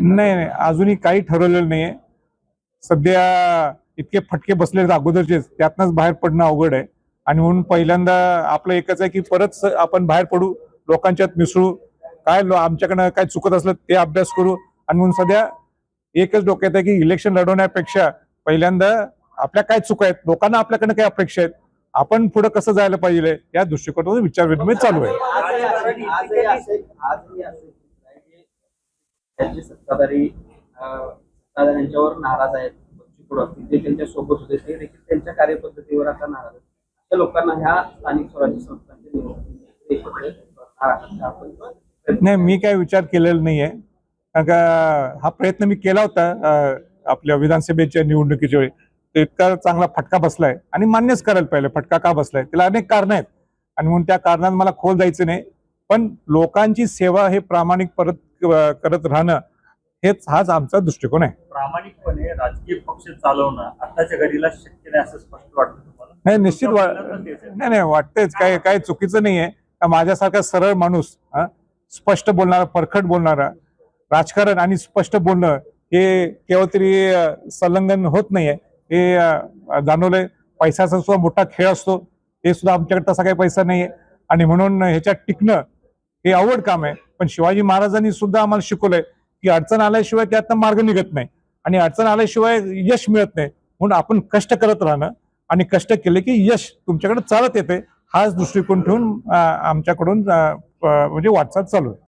नाही नाही अजूनही काही ठरवलेलं नाहीये. सध्या इतके फटके बसले अगोदरचेच. त्यातनंच बाहेर पडणं अवघड आहे. आणि म्हणून पहिल्यांदा आपलं एकच आहे की परत आपण बाहेर पडू लोकांच्यात मिसळू. काय लो- आमच्याकडनं काय चुकत असलं ते अभ्यास करू. आणि म्हणून सध्या एकच डोक्यात आहे की इलेक्शन लढवण्यापेक्षा पहिल्यांदा आपल्या काय चुका आहेत लोकांना आपल्याकडनं काय अपेक्षा आहेत आपण पुढे कसं जायला पाहिजे या दृष्टिकोनातून विचार विनिमय चालू आहे. त्यांचे सत्ताधारी सत्ताधाऱ्यांच्यावर नाराज आहेत. बच्चू असतील, जे त्यांच्यासोबत होते ते देखील त्यांच्या कार्यपद्धतीवर आता नाराज आहेत. अशा लोकांना ह्या स्थानिक स्वराज्य संस्थांच्या निवडणुकीत नाही मी काय विचार केलेला नाहीये. कारण का हा प्रयत्न मी केला होता आपल्या विधानसभेच्या निवडणुकीच्या वेळी. तर इतका चांगला फटका बसलाय. आणि मान्यच करायला पाहिजे. फटका का बसलाय? त्याला अनेक कारण आहेत. आणि म्हणून त्या कारणात मला खोल जायचं नाही. पण लोकांची सेवा हे प्रामाणिक परत करत राहणं हेच हाच आमचा दृष्टिकोन आहे. प्रामाणिकपणे राजकीय पक्ष चालवणं आताच्या घडीला शक्य नाही असं स्पष्ट वाटतं तुम्हाला? नाही निश्चित आहे. नाही नाही वाटतेच. काय काय चुकीचं नाहीये. का माझ्यासारखा सरळ माणूस स्पष्ट बोलणारा परखड बोलणारा राजकारण आणि स्पष्ट बोलणं हे केव्हा तरी संलग्न होत नाहीये. हे जाणवलंय पैशाचा सुद्धा मोठा खेळ असतो. हे सुद्धा आमच्याकडे तसा काही पैसा नाहीये. आणि म्हणून ह्याच्यात टिकणं हे अवघड काम आहे. पण शिवाजी महाराजांनी सुद्धा आम्हाला शिकवलंय की अडचण आल्याशिवाय त्यातनं मार्ग निघत नाही. आणि अडचण आल्याशिवाय यश मिळत नाही. म्हणून आपण कष्ट करत राहणं आणि कष्ट केले की यश तुमच्याकडे चालत येते. हाच दृष्टिकोन ठेवून आमच्याकडून म्हणजे वाटचाल चालू आहे.